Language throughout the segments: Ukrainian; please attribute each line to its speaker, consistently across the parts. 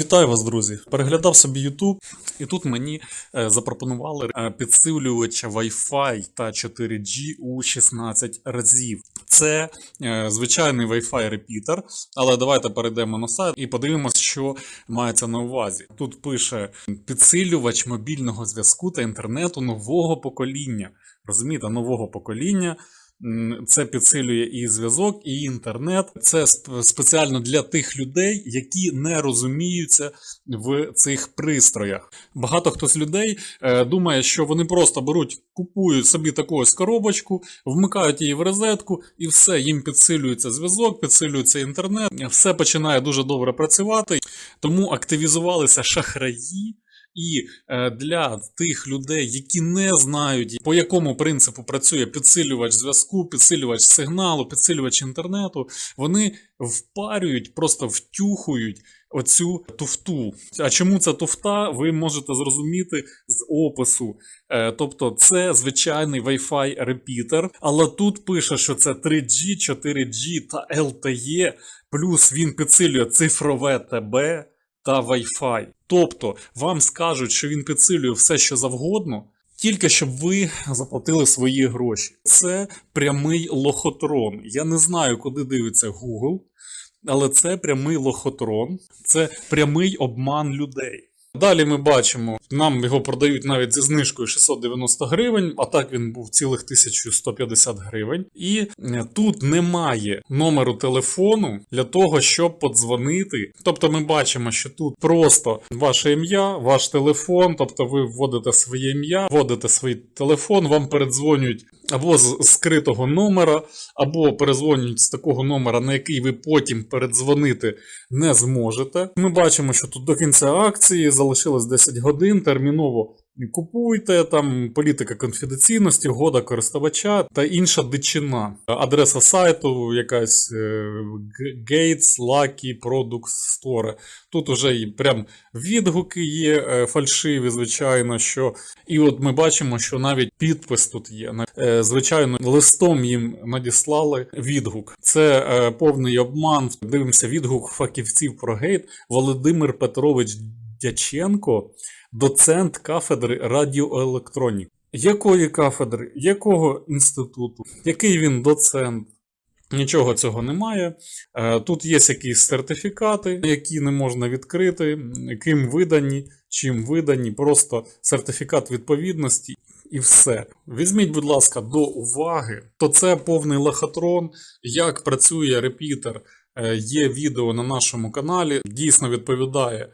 Speaker 1: Вітаю вас, друзі! Переглядав собі YouTube, і тут мені е, запропонували е, підсилювача Wi-Fi та 4G у 16 разів. Це е, звичайний Wi-Fi репітер, але давайте перейдемо на сайт і подивимося, що мається на увазі. Тут пише підсилювач мобільного зв'язку та інтернету нового покоління. Розумієте, нового покоління. Це підсилює і зв'язок, і інтернет. Це спеціально для тих людей, які не розуміються в цих пристроях. Багато хто з людей е, думає, що вони просто беруть, купують собі таку ось коробочку, вмикають її в розетку, і все, їм підсилюється зв'язок, підсилюється інтернет, все починає дуже добре працювати. Тому активізувалися шахраї. І е, для тих людей, які не знають, по якому принципу працює підсилювач зв'язку, підсилювач сигналу, підсилювач інтернету, вони впарюють, просто втюхують оцю туфту. А чому це туфта, ви можете зрозуміти з опису. Е, тобто це звичайний Wi-Fi репітер, але тут пише, що це 3G, 4G та LTE, плюс він підсилює цифрове ТБ та Wi-Fi. Тобто вам скажуть, що він підсилює все, що завгодно, тільки щоб ви заплатили свої гроші. Це прямий лохотрон. Я не знаю, куди дивиться Google, але це прямий лохотрон, це прямий обман людей. Далі ми бачимо, нам його продають навіть зі знижкою 690 гривень, а так він був цілих 1150 гривень. І е, тут немає номеру телефону для того, щоб подзвонити. Тобто ми бачимо, що тут просто ваше ім'я, ваш телефон, тобто ви вводите своє ім'я, вводите свій телефон, вам передзвонюють або з скритого номера, або перезвонюють з такого номера, на який ви потім передзвонити не зможете. Ми бачимо, що тут до кінця акції залишилось 10 годин. Терміново купуйте там політика конфіденційності, года користувача та інша дичина. Адреса сайту, якась е, Gates Lucky Product Store. Тут уже і прям відгуки є е, фальшиві, звичайно. що І от ми бачимо, що навіть підпис тут є. Е, Звичайно, листом їм надіслали відгук. Це повний обман. Дивимося відгук фахівців про гейт. Володимир Петрович Дяченко, доцент кафедри радіоелектроніки. Якої кафедри? Якого інституту? Який він доцент? Нічого цього немає. Е, Тут є якісь сертифікати, які не можна відкрити, ким видані, чим видані, просто сертифікат відповідності і все. Візьміть, будь ласка, до уваги, то це повний лохотрон, як працює репітер. Е, Є відео на нашому каналі, дійсно відповідає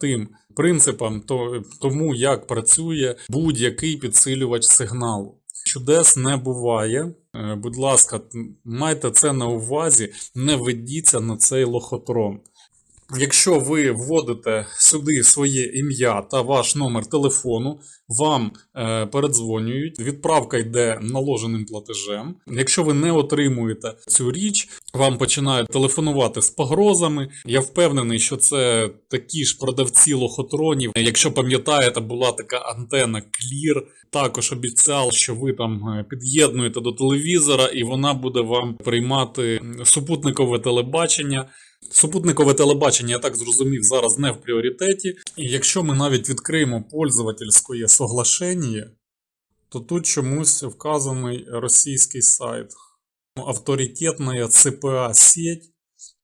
Speaker 1: тим принципам, то, тому як працює будь-який підсилювач сигналу. Чудес не буває. Е, Будь ласка, майте це на увазі, не ведіться на цей лохотрон. Якщо ви вводите сюди своє ім'я та ваш номер телефону, вам е, передзвонюють, відправка йде наложеним платежем. Якщо ви не отримуєте цю річ, вам починають телефонувати з погрозами. Я впевнений, що це такі ж продавці лохотронів. Якщо пам'ятаєте, була така антена Clear, також обіцяв, що ви там е, під'єднуєте до телевізора, і вона буде вам приймати супутникове телебачення. Супутникове телебачення, я так зрозумів, зараз не в пріоритеті. І якщо ми навіть відкриємо пользовательське соглашення, то тут чомусь вказаний російський сайт. Авторитетная ЦПА сеть,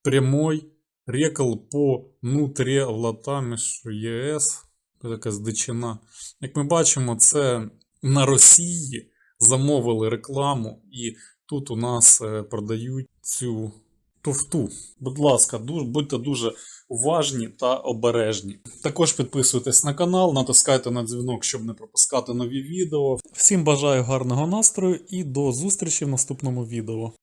Speaker 1: прямой, рекл по нутре латами ЄС. Це якась дичина. Як ми бачимо, це на Росії замовили рекламу, і тут у нас е, продають цю туфту. Будь ласка, будьте дуже уважні та обережні. Також підписуйтесь на канал, натискайте на дзвінок, щоб не пропускати нові відео. Всім бажаю гарного настрою і до зустрічі в наступному відео.